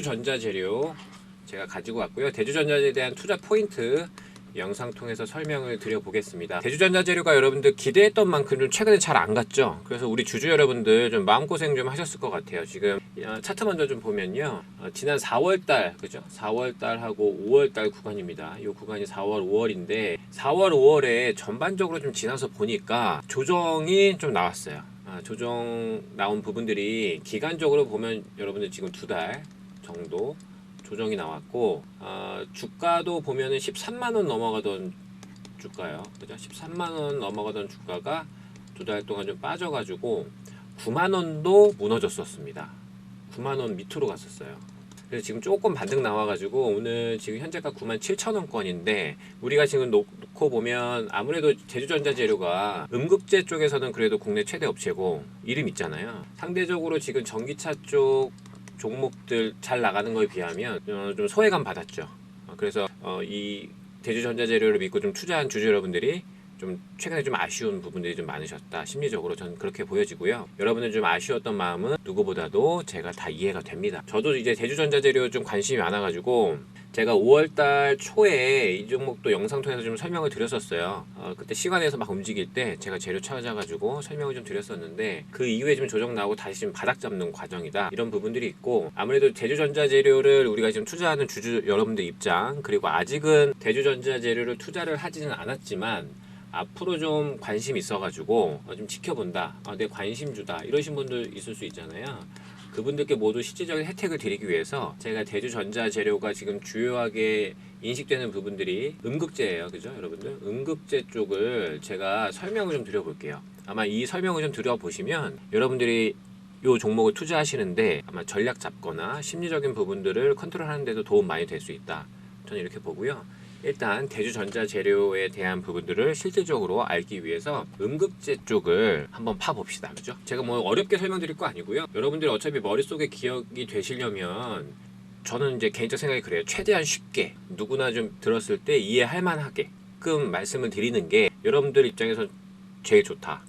전자재료 제가 가지고 왔고요. 대주전자재료에 대한 투자 포인트 영상 통해서 설명을 드려보겠습니다. 대주전자재료가 여러분들 기대했던 만큼 좀 최근에 잘 안 갔죠. 그래서 우리 주주 여러분들 좀 마음고생 좀 하셨을 것 같아요. 지금 어, 차트 먼저 좀 보면요. 어, 지난 4월달 그죠? 4월달하고 5월달 구간입니다. 이 구간이 4월, 5월인데 4월, 5월에 전반적으로 좀 지나서 보니까 조정이 좀 나왔어요. 아, 조정 나온 부분들이 기간적으로 보면 여러분들 지금 두 달 정도 조정이 나왔고 아, 주가도 보면은 13만 원 넘어가던 주가요. 그죠? 13만 원 넘어가던 주가가 두 달 동안 좀 빠져가지고 9만 원도 무너졌었습니다. 9만 원 밑으로 갔었어요. 그래서 지금 조금 반등 나와가지고 오늘 지금 현재가 9만 7천 원권인데 우리가 지금 놓, 고 보면 아무래도 제주전자재료가 음극재 쪽에서는 그래도 국내 최대 업체고 이름 있잖아요. 상대적으로 지금 전기차 쪽 종목들 잘 나가는 거에 비하면 어, 좀 소외감 받았죠. 어, 그래서 어, 이 대주전자재료를 믿고 좀 투자한 주주 여러분들이 좀 최근에 좀 아쉬운 부분들이 좀 많으셨다. 심리적으로 저는 그렇게 보여지고요. 여러분들 좀 아쉬웠던 마음은 누구보다도 제가 다 이해가 됩니다. 저도 이제 대주전자재료 좀 관심이 많아가지고 제가 5월달 초에 이 종목도 영상 통해서 좀 설명을 드렸었어요. 어, 그때 시간에서 막 움직일 때 제가 재료 찾아가지고 설명을 좀 드렸었는데 그 이후에 좀 조정 나오고 다시 좀 바닥 잡는 과정이다. 이런 부분들이 있고 아무래도 대주전자재료를 우리가 지금 투자하는 주주 여러분들 입장 그리고 아직은 대주전자재료를 투자를 하지는 않았지만 앞으로 좀 관심 있어가지고 어, 좀 지켜본다. 어, 내 관심주다. 이러신 분들 있을 수 있잖아요. 그분들께 모두 실질적인 혜택을 드리기 위해서 제가 대주전자재료가 지금 주요하게 인식되는 부분들이 음극재예요. 그죠? 여러분들? 음극재 쪽을 제가 설명을 좀 드려볼게요. 아마 이 설명을 좀 드려보시면 여러분들이 이 종목을 투자하시는데 아마 전략 잡거나 심리적인 부분들을 컨트롤하는 데도 도움 많이 될 수 있다. 저는 이렇게 보고요. 일단 대주전자 재료에 대한 부분들을 실질적으로 알기 위해서 음극재 쪽을 한번 파봅시다. 그죠? 제가 뭐 어렵게 설명드릴 거 아니고요. 여러분들이 어차피 머릿속에 기억이 되시려면 저는 이제 개인적 생각이 그래요. 최대한 쉽게 누구나 좀 들었을 때 이해할 만하게끔 말씀을 드리는 게 여러분들 입장에서 제일 좋다.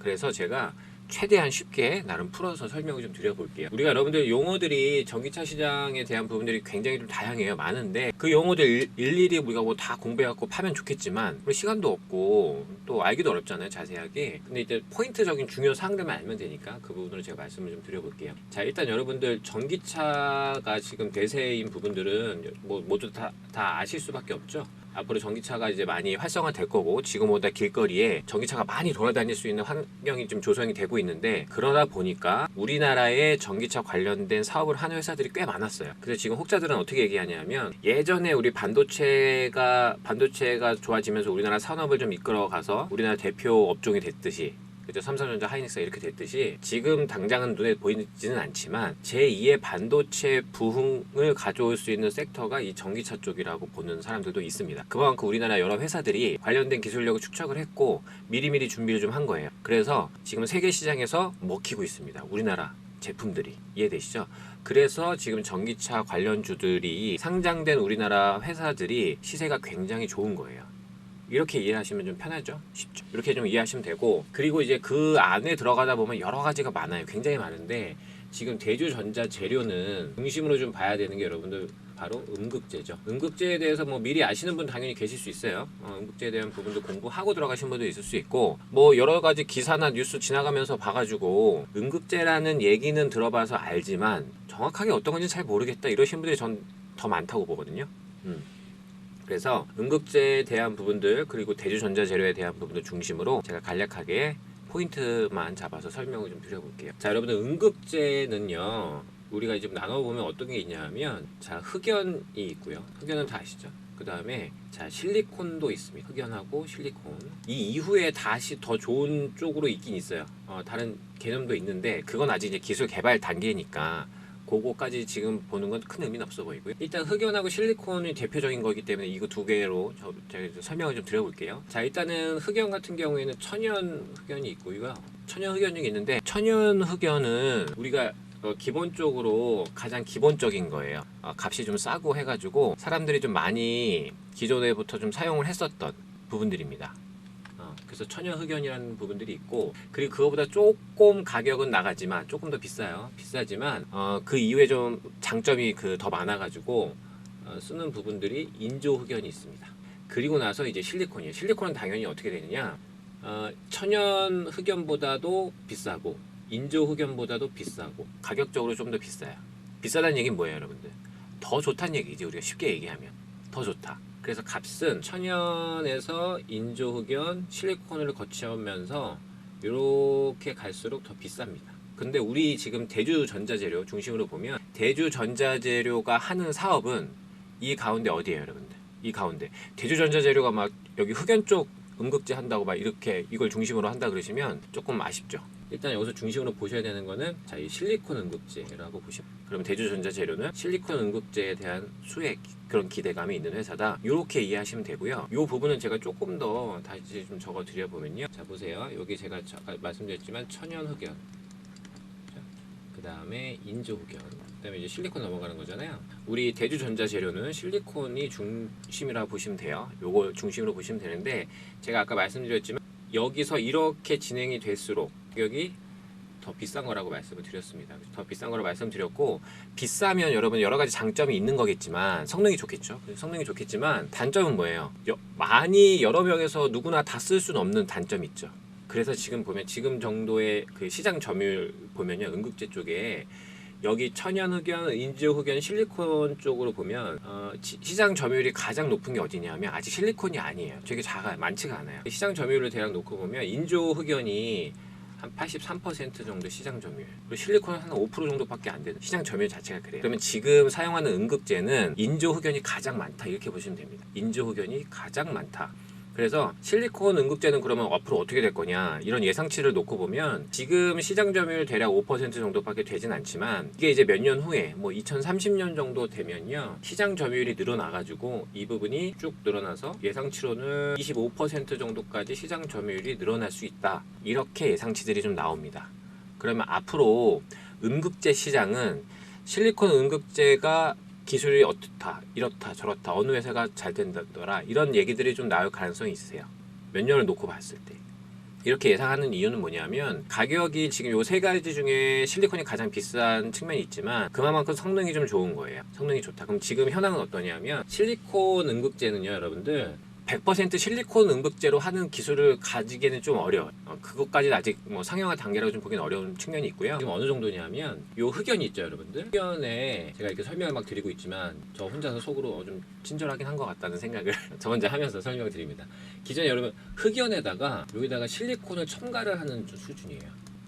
그래서 제가 최대한 쉽게 나름 풀어서 설명을 좀 드려볼게요. 우리가 여러분들 용어들이 전기차 시장에 대한 부분들이 굉장히 좀 다양해요. 많은데 그 용어들 일- 일일이 우리가 뭐 다 공부해갖고 파면 좋겠지만 우리 시간도 없고 또 알기도 어렵잖아요. 자세하게. 근데 이제 포인트적인 중요 사항들만 알면 되니까 그 부분으로 제가 말씀을 좀 드려볼게요. 자 일단 여러분들 전기차가 지금 대세인 부분들은 뭐 모두 다, 다 아실 수밖에 없죠. 앞으로 전기차가 이제 많이 활성화될 거고 지금보다 길거리에 전기차가 많이 돌아다닐 수 있는 환경이 좀 조성이 되고 있는데 그러다 보니까 우리나라에 전기차 관련된 사업을 하는 회사들이 꽤 많았어요. 그래서 지금 혹자들은 어떻게 얘기하냐면 예전에 우리 반도체가 반도체가 좋아지면서 우리나라 산업을 좀 이끌어가서 우리나라 대표 업종이 됐듯이 그죠 삼성전자 하이닉스가 이렇게 됐듯이 지금 당장은 눈에 보이지는 않지만 제2의 반도체 부흥을 가져올 수 있는 섹터가 이 전기차 쪽이라고 보는 사람들도 있습니다. 그만큼 우리나라 여러 회사들이 관련된 기술력을 축적을 했고 미리미리 준비를 좀 한 거예요. 그래서 지금 세계 시장에서 먹히고 있습니다. 우리나라 제품들이 이해되시죠? 그래서 지금 전기차 관련주들이 상장된 우리나라 회사들이 시세가 굉장히 좋은 거예요. 이렇게 이해하시면 좀 편하죠? 쉽죠? 이렇게 좀 이해하시면 되고 그리고 이제 그 안에 들어가다 보면 여러 가지가 많아요. 굉장히 많은데 지금 대주전자 재료는 중심으로 좀 봐야 되는 게 여러분들 바로 음극재죠. 음극재에 대해서 뭐 미리 아시는 분 당연히 계실 수 있어요. 어, 음극재에 대한 부분도 공부하고 들어가신 분도 있을 수 있고 뭐 여러 가지 기사나 뉴스 지나가면서 봐가지고 음극재라는 얘기는 들어봐서 알지만 정확하게 어떤 건지 잘 모르겠다 이러신 분들이 전 더 많다고 보거든요. 음. 그래서 음극재에 대한 부분들 그리고 대주전자 재료에 대한 부분들 중심으로 제가 간략하게 포인트만 잡아서 설명을 좀 드려볼게요. 자, 여러분들 음극재는요. 우리가 지금 나눠보면 어떤 게 있냐면 자 흑연이 있고요. 흑연은 다 아시죠? 그 다음에 자 실리콘도 있습니다. 흑연하고 실리콘. 이 이후에 다시 더 좋은 쪽으로 있긴 있어요. 어, 다른 개념도 있는데 그건 아직 이제 기술 개발 단계니까 그거까지 지금 보는 건 큰 의미는 없어 보이고요. 일단 흑연하고 실리콘이 대표적인 거기 때문에 이거 두 개로 저, 제가 좀 설명을 좀 드려볼게요. 자 일단은 흑연 같은 경우에는 천연 흑연이 있고요. 천연 흑연이 있는데 천연 흑연은 우리가 어, 기본적으로 가장 기본적인 거예요. 어, 값이 좀 싸고 해가지고 사람들이 좀 많이 기존에부터 좀 사용을 했었던 부분들입니다. 어, 그래서 천연 흑연이라는 부분들이 있고 그리고 그거보다 조금 가격은 나가지만 조금 더 비싸요. 비싸지만 어, 그 이후에 좀 장점이 그 더 많아가지고 어, 쓰는 부분들이 인조 흑연이 있습니다. 그리고 나서 이제 실리콘이에요. 실리콘은 당연히 어떻게 되느냐? 어, 천연 흑연보다도 비싸고 인조 흑연보다도 비싸고 가격적으로 좀 더 비싸요. 비싸다는 얘기는 뭐예요, 여러분들? 더 좋다는 얘기지 우리가 쉽게 얘기하면 더 좋다. 그래서 값은 천연에서 인조 흑연, 실리콘을 거치면서 이렇게 갈수록 더 비쌉니다. 근데 우리 지금 대주 전자재료 중심으로 보면 대주 전자재료가 하는 사업은 이 가운데 어디예요, 여러분들? 이 가운데 대주 전자재료가 막 여기 흑연 쪽 음극재 한다고 막 이렇게 이걸 중심으로 한다 그러시면 조금 아쉽죠. 일단 여기서 중심으로 보셔야 되는 거는 자, 이 실리콘 음극재라고 보시면 그럼 대주전자 재료는 실리콘 음극재에 대한 수익 그런 기대감이 있는 회사다. 이렇게 이해하시면 되고요. 이 부분은 제가 조금 더 다시 좀 적어 드려 보면요. 자 보세요. 여기 제가 아까 말씀드렸지만 천연 흑연. 그 다음에 인조 흑연. 그 다음에 이제 실리콘 넘어가는 거잖아요. 우리 대주전자재료는 실리콘이 중심이라 보시면 돼요. 요거 중심으로 보시면 되는데 제가 아까 말씀드렸지만 여기서 이렇게 진행이 될수록 가격이 더 비싼 거라고 말씀을 드렸습니다. 더 비싼 거라고 말씀드렸고 비싸면 여러분 여러 가지 장점이 있는 거겠지만 성능이 좋겠죠. 성능이 좋겠지만 단점은 뭐예요? 여- 많이 여러 명에서 누구나 다 쓸 수는 없는 단점이 있죠. 그래서 지금 보면 지금 정도의 그 시장 점유율 보면요. 응급제 쪽에 여기 천연 흑연, 인조 흑연, 실리콘 쪽으로 보면 어, 지- 시장 점유율이 가장 높은 게 어디냐면 아직 실리콘이 아니에요. 되게 작아요. 많지가 않아요. 시장 점유율을 대략 놓고 보면 인조 흑연이 한 83% 정도 시장 점유율. 그리고 실리콘은 한 5% 정도밖에 안 되는 시장 점유율 자체가 그래요. 그러면 지금 사용하는 응급제는 인조 흑연이 가장 많다 이렇게 보시면 됩니다. 인조 흑연이 가장 많다. 그래서 실리콘 응급제는 그러면 앞으로 어떻게 될 거냐 이런 예상치를 놓고 보면 지금 시장 점유율 대략 5% 정도밖에 되진 않지만 이게 이제 몇 년 후에 뭐 2030년 정도 되면요 시장 점유율이 늘어나가지고 이 부분이 쭉 늘어나서 예상치로는 25% 정도까지 시장 점유율이 늘어날 수 있다 이렇게 예상치들이 좀 나옵니다. 그러면 앞으로 응급제 시장은 실리콘 응급제가 기술이 어떻다, 이렇다, 저렇다, 어느 회사가 잘 된다더라 이런 얘기들이 좀 나올 가능성이 있으세요. 몇 년을 놓고 봤을 때. 이렇게 예상하는 이유는 뭐냐면 가격이 지금 요 세 가지 중에 실리콘이 가장 비싼 측면이 있지만 그만큼 성능이 좀 좋은 거예요. 성능이 좋다. 그럼 지금 현황은 어떠냐면 실리콘 응급제는요, 여러분들 100% 실리콘 응급제로 하는 기술을 가지기에는 좀 어려워요. 어, 그것까지는 아직 뭐 상용화 단계라고 좀 보기는 어려운 측면이 있고요. 지금 어느 정도냐면 요 흑연이 있죠, 여러분들. 흑연에 제가 이렇게 설명을 막 드리고 있지만 저 혼자서 속으로 좀 친절하긴 한 것 같다는 생각을 저 혼자 하면서 설명을 드립니다. 기존에 여러분 흑연에다가 여기다가 실리콘을 첨가를 하는 수- 수준이에요.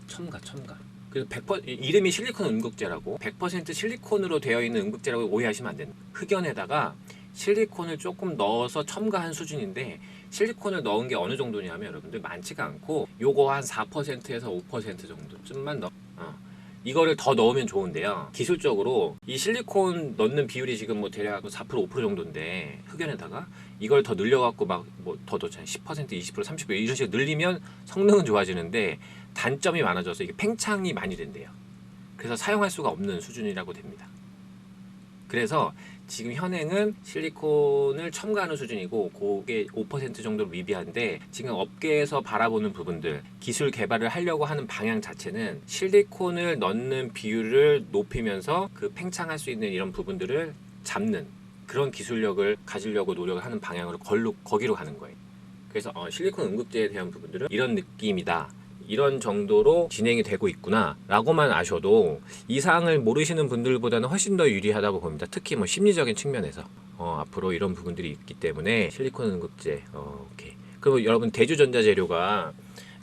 첨가, 첨가. 그래서 100% 이름이 실리콘 응급제라고 100% 실리콘으로 되어 있는 응급제라고 오해하시면 안 됩니다. 흑연에다가 실리콘을 조금 넣어서 첨가한 수준인데 실리콘을 넣은 게 어느 정도냐면 여러분들 많지가 않고 요거 한 4%에서 5% 정도쯤만 넣. 어. 이거를 더 넣으면 좋은데요. 기술적으로 이 실리콘 넣는 비율이 지금 뭐 대략 4% 5% 정도인데 흑연에다가 이걸 더 늘려갖고 막 뭐 더 넣잖아요. 10% 20% 30% 이런 식으로 늘리면 성능은 좋아지는데 단점이 많아져서 이게 팽창이 많이 된대요. 그래서 사용할 수가 없는 수준이라고 됩니다. 그래서 지금 현행은 실리콘을 첨가하는 수준이고 그게 5% 정도로 미비한데 지금 업계에서 바라보는 부분들 기술 개발을 하려고 하는 방향 자체는 실리콘을 넣는 비율을 높이면서 그 팽창할 수 있는 이런 부분들을 잡는 그런 기술력을 가지려고 노력을 하는 방향으로 걸로 거기로 가는 거예요. 그래서 어, 실리콘 응급제에 대한 부분들은 이런 느낌이다. 이런 정도로 진행이 되고 있구나 라고만 아셔도 이 사항을 모르시는 분들보다는 훨씬 더 유리하다고 봅니다. 특히 뭐 심리적인 측면에서. 어, 앞으로 이런 부분들이 있기 때문에 실리콘 응급제 어, 오케이. 그리고 여러분 대주전자재료가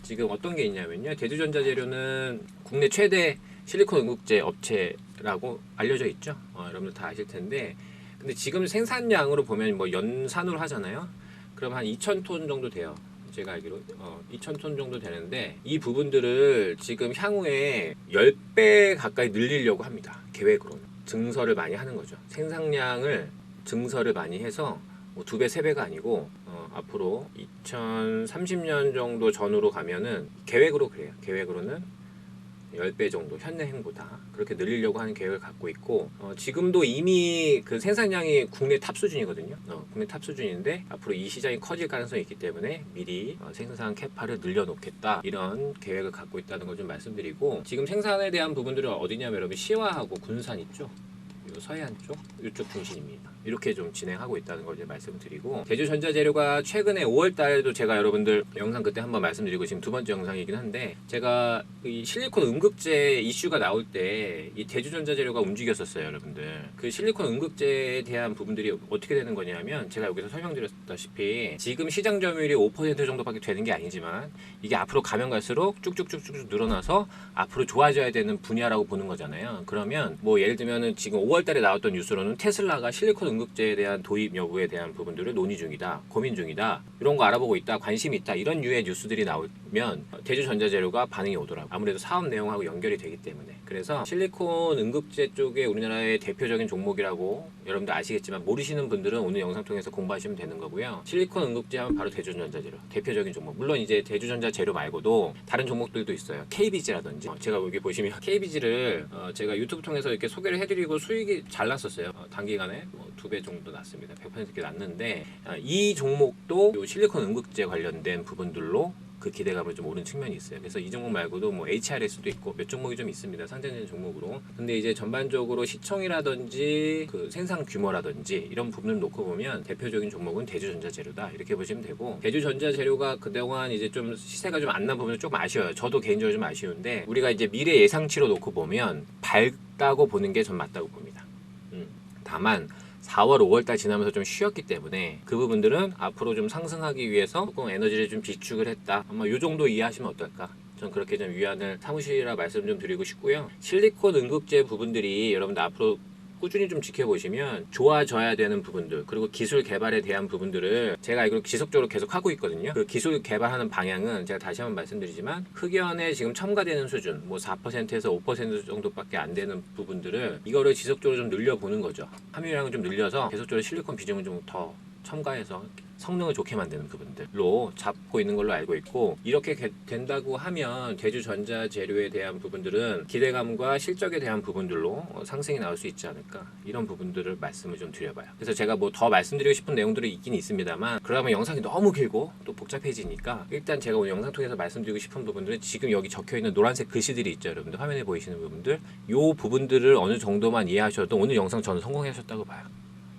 지금 어떤 게 있냐면요. 대주전자재료는 국내 최대 실리콘 응급제 업체라고 알려져 있죠? 어, 여러분들 다 아실 텐데. 근데 지금 생산량으로 보면 뭐 연산으로 하잖아요. 그럼 한 2,000톤 정도 돼요 제가 알기로 어, 2,000톤 정도 되는데 이 부분들을 지금 향후에 10배 가까이 늘리려고 합니다. 계획으로는 증설을 많이 하는 거죠. 생산량을 증설을 많이 해서 뭐두 배, 세 배가 아니고 어, 앞으로 2030년 정도 전후로 가면은 계획으로 그래요. 계획으로는 10배 정도 현행보다 그렇게 늘리려고 하는 계획을 갖고 있고 어, 지금도 이미 그 생산량이 국내 탑 수준이거든요. 어, 국내 탑 수준인데 앞으로 이 시장이 커질 가능성이 있기 때문에 미리 어, 생산 캐파를 늘려놓겠다 이런 계획을 갖고 있다는 걸 좀 말씀드리고 지금 생산에 대한 부분들은 어디냐면 여러분 시화하고 군산 있죠. 요 서해안 쪽 이쪽 중심입니다. 이렇게 좀 진행하고 있다는 걸 이제 말씀드리고 제주 전자재료가 최근에 5월 달에도 제가 여러분들 영상 그때 한번 말씀드리고 지금 두 번째 영상이긴 한데 제가 이 실리콘 음극재 이슈가 나올 때이 제주 전자재료가 움직였었어요, 여러분들. 그 실리콘 음극재에 대한 부분들이 어떻게 되는 거냐면 제가 여기서 설명드렸다시피 지금 시장 점유율이 5% 정도밖에 되는 게 아니지만 이게 앞으로 가면 갈수록 쭉쭉쭉쭉 늘어나서 앞으로 좋아져야 되는 분야라고 보는 거잖아요. 그러면 뭐 예를 들면은 지금 5월 달에 나왔던 뉴스로는 테슬라가 실리콘 음극재에 대한 도입 여부에 대한 부분들을 논의 중이다, 고민 중이다, 이런 거 알아보고 있다, 관심이 있다 이런 류의 뉴스들이 나오면 대주전자재료가 반응이 오더라고. 아무래도 사업 내용하고 연결이 되기 때문에. 그래서 실리콘 음극재 쪽에 우리나라의 대표적인 종목이라고 여러분들 아시겠지만 모르시는 분들은 오늘 영상 통해서 공부하시면 되는 거고요. 실리콘 음극재 하면 바로 대주전자 재료 대표적인 종목. 물론 이제 대주전자 재료 말고도 다른 종목들도 있어요. KBG라든지 어, 제가 여기 보시면 KBG를 어, 제가 유튜브 통해서 이렇게 소개를 해드리고 수익이 잘 났었어요. 어, 단기간에 뭐 두배 정도 났습니다. 100% 이렇게 났는데 아, 이 종목도 요 실리콘 음극재 관련된 부분들로 그 기대감을 좀 오른 측면이 있어요. 그래서 이 종목 말고도 뭐 HRS도 있고 몇 종목이 좀 있습니다. 상장된 종목으로. 근데 이제 전반적으로 시총이라든지 그 생산 규모라든지 이런 부분을 놓고 보면 대표적인 종목은 대주전자재료다 이렇게 보시면 되고 대주전자재료가 그동안 이제 좀 시세가 좀 안 난 부분은 조금 아쉬워요. 저도 개인적으로 좀 아쉬운데 우리가 이제 미래 예상치로 놓고 보면 밝다고 보는 게 전 맞다고 봅니다. 음. 다만 4월, 5월 달 지나면서 좀 쉬었기 때문에 그 부분들은 앞으로 좀 상승하기 위해서 조금 에너지를 좀 비축을 했다. 아마 이 정도 이해하시면 어떨까? 전 그렇게 좀 위안을 삼으시라 말씀 좀 드리고 싶고요. 실리콘 응급제 부분들이 여러분들 앞으로 꾸준히 좀 지켜보시면 좋아져야 되는 부분들 그리고 기술 개발에 대한 부분들을 제가 이걸 지속적으로 계속 하고 있거든요. 그 기술 개발하는 방향은 제가 다시 한번 말씀드리지만 흑연에 지금 첨가되는 수준 뭐 4%에서 5% 정도밖에 안 되는 부분들을 이거를 지속적으로 좀 늘려보는 거죠. 함유량을 좀 늘려서 계속적으로 실리콘 비중을 좀 더 첨가해서 성능을 좋게 만드는 부분들로 잡고 있는 걸로 알고 있고 이렇게 게- 된다고 하면 대주 전자 재료에 대한 부분들은 기대감과 실적에 대한 부분들로 어, 상승이 나올 수 있지 않을까 이런 부분들을 말씀을 좀 드려봐요. 그래서 제가 뭐 더 말씀드리고 싶은 내용들이 있긴 있습니다만 그러면 영상이 너무 길고 또 복잡해지니까 일단 제가 오늘 영상 통해서 말씀드리고 싶은 부분들은 지금 여기 적혀 있는 노란색 글씨들이 있죠, 여러분들 화면에 보이시는 부분들 요 부분들을 어느 정도만 이해하셔도 오늘 영상 저는 성공하셨다고 봐요.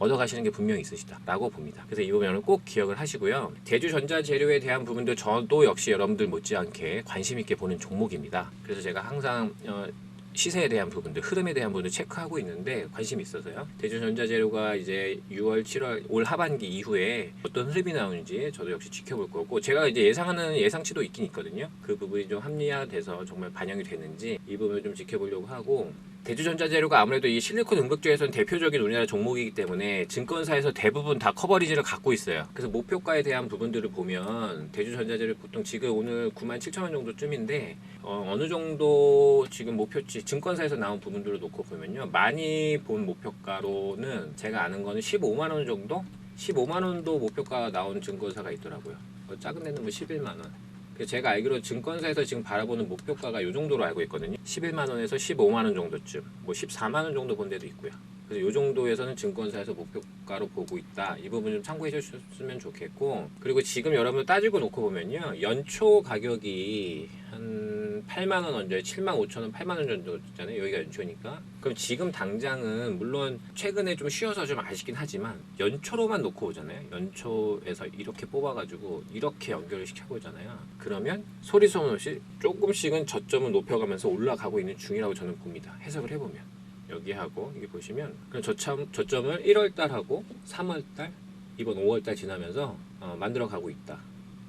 얻어가시는 게 분명히 있으시다라고 봅니다. 그래서 이 부분은 꼭 기억을 하시고요. 대주 전자재료에 대한 부분도 저도 역시 여러분들 못지않게 관심 있게 보는 종목입니다. 그래서 제가 항상 어, 시세에 대한 부분들, 흐름에 대한 부분을 체크하고 있는데 관심이 있어서요. 대주전자재료가 이제 6월, 7월 올 하반기 이후에 어떤 흐름이 나오는지 저도 역시 지켜볼 거고 제가 이제 예상하는 예상치도 있긴 있거든요. 그 부분이 좀 합리화돼서 정말 반영이 되는지 이 부분을 좀 지켜보려고 하고 대주전자재료가 아무래도 이 실리콘 응급제에서는 대표적인 우리나라 종목이기 때문에 증권사에서 대부분 다 커버리지를 갖고 있어요. 그래서 목표가에 대한 부분들을 보면 대주전자재료 보통 지금 오늘 9만 7천 원 정도쯤인데 어, 느 정도 지금 목표치 증권사에서 나온 부분들을 놓고 보면요 많이 본 목표가로는 제가 아는 거는 15만 원 정도 15만 원도 목표가 나온 증권사가 있더라고요. 어, 작은 데는 뭐 11만 원. 그 제가 알기로 증권사에서 지금 바라보는 목표가가 이 정도로 알고 있거든요. 11만 원에서 15만 원 정도쯤, 뭐 14만 원 정도 본 데도 있고요. 그래서 이 정도에서는 증권사에서 목표가로 보고 있다. 이 부분 좀 참고해 주셨으면 좋겠고, 그리고 지금 여러분 따지고 놓고 보면요, 연초 가격이 한 8만 원 언저에 7만 5천 원, 8만 원 정도 있잖아요. 여기가 연초니까. 그럼 지금 당장은 물론 최근에 좀 쉬어서 좀 아쉽긴 하지만 연초로만 놓고 오잖아요. 연초에서 이렇게 뽑아가지고 이렇게 연결을 시켜보잖아요. 그러면 소리 소문 없이 조금씩은 저점을 높여가면서 올라가고 있는 중이라고 저는 봅니다. 해석을 해보면. 여기하고 여기 보시면 저점, 저점을 1월 달하고 3월 달 이번 5월 달 지나면서 어, 만들어 가고 있다.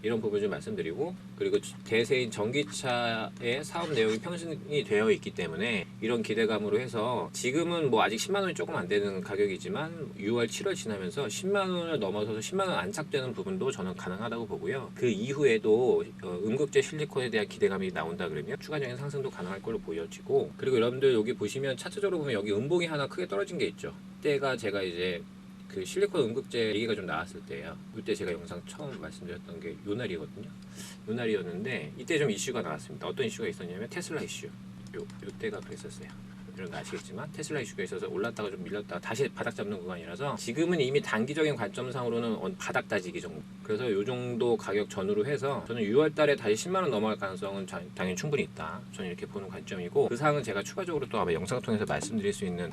이런 부분 좀 말씀드리고 그리고 대세인 전기차의 사업 내용이 편승이 되어 있기 때문에 이런 기대감으로 해서 지금은 뭐 아직 10만 원이 조금 안 되는 가격이지만 6월, 7월 지나면서 10만 원을 넘어서서 10만 원 안착되는 부분도 저는 가능하다고 보고요. 그 이후에도 어, 음극재 실리콘에 대한 기대감이 나온다 그러면 추가적인 상승도 가능할 걸로 보여지고 그리고 여러분들 여기 보시면 차트적으로 보면 여기 음봉이 하나 크게 떨어진 게 있죠. 그때가 제가 이제 그 실리콘 음극재 얘기가 좀 나왔을 때예요. 그때 제가 영상 처음 말씀드렸던 게 요 날이거든요. 요 날이었는데 이때 좀 이슈가 나왔습니다. 어떤 이슈가 있었냐면 테슬라 이슈. 요 요 때가 그랬었어요. 이런 거 아시겠지만 테슬라 이슈가 있어서 올랐다가 좀 밀렸다가 다시 바닥 잡는 구간이라서 지금은 이미 단기적인 관점상으로는 언- 바닥 다지기 정도. 그래서 요 정도 가격 전후로 해서 저는 6월 달에 다시 10만 원 넘어갈 가능성은 자- 당연히 충분히 있다. 저는 이렇게 보는 관점이고 그 사항은 제가 추가적으로 또 아마 영상 통해서 말씀드릴 수 있는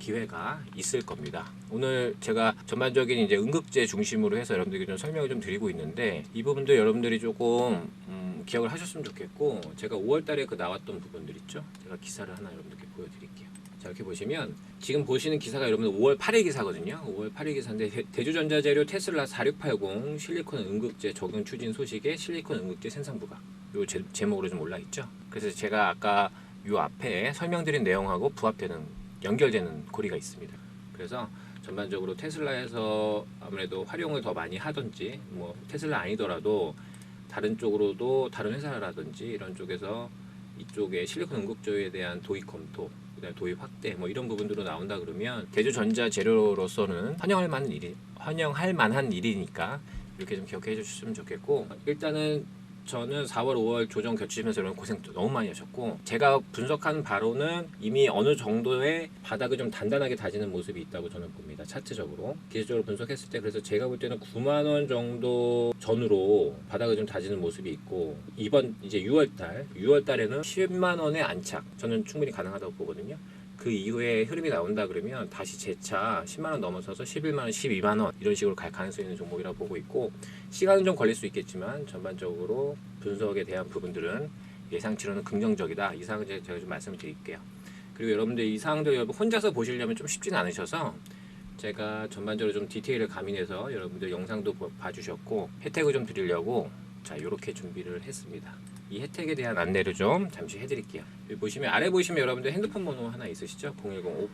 기회가 있을 겁니다. 오늘 제가 전반적인 이제 응급제 중심으로 해서 여러분들에게 좀 설명을 좀 드리고 있는데 이 부분도 여러분들이 조금 음, 기억을 하셨으면 좋겠고 제가 5월 달에 그 나왔던 부분들 있죠. 제가 기사를 하나 여러분들께 보여드릴게요. 자 이렇게 보시면 지금 보시는 기사가 여러분들 5월 8일 기사거든요. 5월 8일 기사인데 대- 대주전자재료 테슬라 4680 실리콘 응급제 적용 추진 소식에 실리콘 응급제 생산부가 요 제, 제목으로 좀 올라 있죠. 그래서 제가 아까 요 앞에 설명드린 내용하고 부합되는 연결되는 고리가 있습니다. 그래서 전반적으로 테슬라에서 아무래도 활용을 더 많이 하든지 뭐 테슬라 아니더라도 다른 쪽으로도 다른 회사라든지 이런 쪽에서 이쪽에 실리콘 응급조에 대한 도입 검토, 그다음 도입 확대 뭐 이런 부분들로 나온다 그러면 대주 전자 재료로서는 환영할 만한 일이 환영할 만한 일이니까 이렇게 좀 기억해 주셨으면 좋겠고 일단은 저는 4월, 5월 조정 겹치면서 여러분 고생 너무 많이 하셨고 제가 분석한 바로는 이미 어느 정도의 바닥을 좀 단단하게 다지는 모습이 있다고 저는 봅니다. 차트적으로 기술적으로 분석했을 때 그래서 제가 볼 때는 9만 원 정도 전후로 바닥을 좀 다지는 모습이 있고 이번 이제 6월 달, 6월 달에는 10만 원의 안착 저는 충분히 가능하다고 보거든요. 그 이후에 흐름이 나온다 그러면 다시 재차 10만 원 넘어서서 11만 원, 12만 원 이런 식으로 갈 가능성이 있는 종목이라고 보고 있고 시간은 좀 걸릴 수 있겠지만 전반적으로 분석에 대한 부분들은 예상치로는 긍정적이다. 이 사항을 제가 좀 말씀을 드릴게요. 그리고 여러분들 이 사항들 여러분 혼자서 보시려면 좀 쉽지는 않으셔서 제가 전반적으로 좀 디테일을 가미해서 여러분들 영상도 보- 봐주셨고 혜택을 좀 드리려고 자 이렇게 준비를 했습니다. 이 혜택에 대한 안내를 좀 잠시 해드릴게요. 여기 보시면 아래 보시면 여러분들 핸드폰 번호 하나 있으시죠?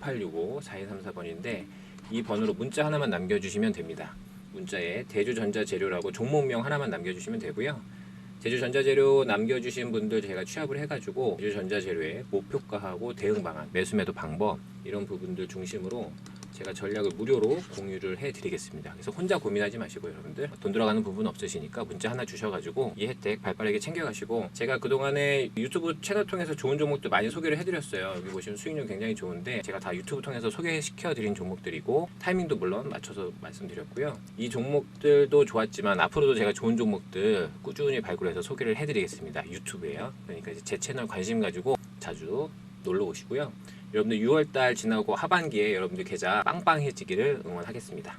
010-5865-4234번인데 이 번호로 문자 하나만 남겨주시면 됩니다. 문자에 대주전자재료라고 종목명 하나만 남겨주시면 되고요. 제주전자재료 남겨주신 분들 제가 취합을 해가지고 제주전자재료의 목표가하고 대응 방안, 매수매도 방법 이런 부분들 중심으로 제가 전략을 무료로 공유를 해드리겠습니다. 그래서 혼자 고민하지 마시고 여러분들 돈 들어가는 부분 없으시니까 문자 하나 주셔가지고 이 혜택 발빠르게 챙겨가시고 제가 그동안에 유튜브 채널 통해서 좋은 종목들 많이 소개를 해드렸어요. 여기 보시면 수익률 굉장히 좋은데 제가 다 유튜브 통해서 소개시켜드린 종목들이고 타이밍도 물론 맞춰서 말씀드렸고요. 이 종목들도 좋았지만 앞으로도 제가 좋은 종목들 꾸준히 발굴해서 소개를 해드리겠습니다. 유튜브에요. 그러니까 이제 제 채널 관심 가지고 자주 놀러 오시고요. 여러분들 6월달 지나고 하반기에 여러분들 계좌 빵빵해지기를 응원하겠습니다.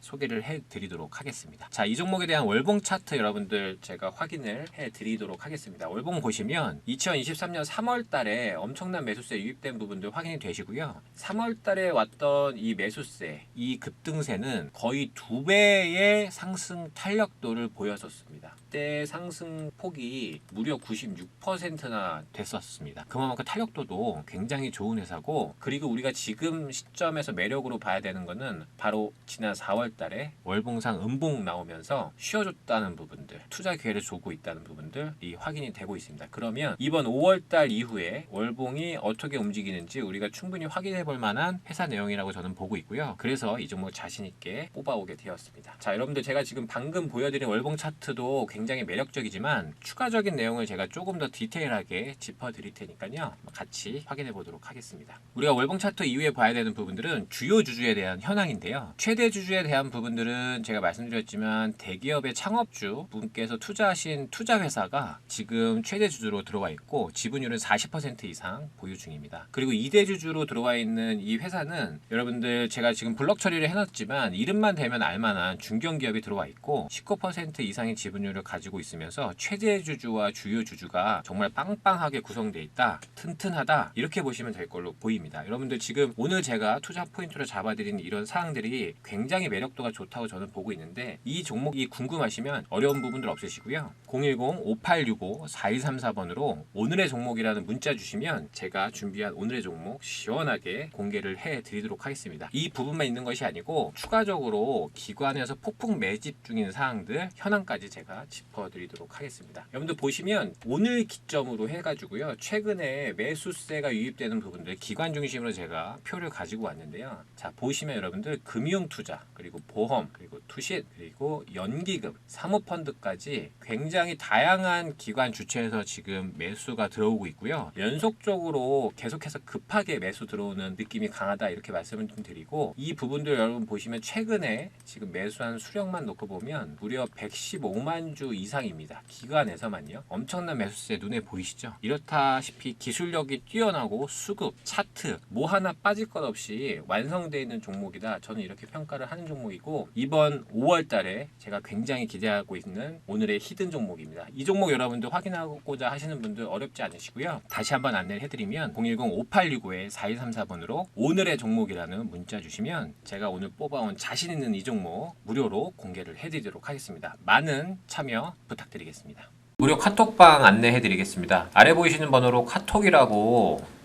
소개를 해드리도록 하겠습니다. 자, 이 종목에 대한 월봉 차트 여러분들 제가 확인을 해드리도록 하겠습니다. 월봉 보시면 2023년 3월 달에 엄청난 매수세 유입된 부분들 확인이 되시고요. 3월 달에 왔던 이 매수세, 이 급등세는 거의 두 배의 상승 탄력도를 보였었습니다. 그때 상승 폭이 무려 96%나 됐었습니다. 그만큼 탄력도도 굉장히 좋은 회사고 그리고 우리가 지금 시점에서 매력으로 봐야 되는 거는 바로 지난 4월 달에 월봉상 음봉 나오면서 쉬어줬다는 부분들 투자 기회를 주고 있다는 부분들이 확인이 되고 있습니다. 그러면 이번 5월 달 이후에 월봉이 어떻게 움직이는지 우리가 충분히 확인해 볼 만한 회사 내용이라고 저는 보고 있고요. 그래서 이 종목 자신 있게 뽑아오게 되었습니다. 자, 여러분들 제가 지금 방금 보여드린 월봉 차트도 굉장히 매력적이지만 추가적인 내용을 제가 조금 더 디테일하게 짚어드릴 테니까요. 같이 확인해 보도록 하겠습니다. 우리가 월봉 차트 이후에 봐야 되는 부분들은 주요 주주에 대한 현황인데요. 최대 주주에 대한 부분들은 제가 말씀드렸지만 대기업의 창업주 분께서 투자하신 투자 회사가 지금 최대 주주로 들어와 있고 지분율은 40% 이상 보유 중입니다. 그리고 2대 주주로 들어와 있는 이 회사는 여러분들 제가 지금 블럭 처리를 해놨지만 이름만 대면 알만한 중견 기업이 들어와 있고 19% 이상의 지분율을 가지고 있으면서 최대 주주와 주요 주주가 정말 빵빵하게 구성되어 있다, 튼튼하다 이렇게 보시면 될 걸로 보입니다. 여러분들 지금 오늘 제가 투자 포인트로 잡아드린 이런 사항들이 굉장히 매력도가 좋다고 저는 보고 있는데 이 종목이 궁금하시면 어려운 부분들 없으시고요. 010-5865-4134번으로 오늘의 종목이라는 문자 주시면 제가 준비한 오늘의 종목 시원하게 공개를 해드리도록 하겠습니다. 이 부분만 있는 것이 아니고 추가적으로 기관에서 폭풍 매집 중인 사항들 현황까지 제가 짚어드리도록 하겠습니다. 여러분들 보시면 오늘 기점으로 해가지고요. 최근에 매수세가 유입되는 부분들 기관 중심으로 제가 표를 가지고 왔는데요. 자 보시면 여러분들 금융투자 그리고 보험 그리고 투신 그리고 연기금 사모펀드까지 굉장히 다양한 기관 주체에서 지금 매수가 들어오고 있고요. 연속적으로 계속해서 급하게 매수 들어오는 느낌이 강하다 이렇게 말씀을 좀 드리고 이 부분들 여러분 보시면 최근에 지금 매수한 수량만 놓고 보면 무려 115만 주 이상입니다. 기관에서만요. 엄청난 매수세 눈에 보이시죠? 이렇다시피 기술 력이 뛰어나고 수급, 차트 뭐 하나 빠질 것 없이 완성되어 있는 종목이다. 저는 이렇게 평가를 하는 종목이고 이번 5월 달에 제가 굉장히 기대하고 있는 오늘의 히든 종목입니다. 이 종목 여러분들 확인하고자 하시는 분들 어렵지 않으시고요. 다시 한번 안내를 해드리면 010-5865-4134번으로 오늘의 종목이라는 문자 주시면 제가 오늘 뽑아온 자신 있는 이 종목 무료로 공개를 해드리도록 하겠습니다. 많은 참여 부탁드리겠습니다. 무료 카톡방 안내해 드리겠습니다. 아래 보이시는 번호로 카톡이라고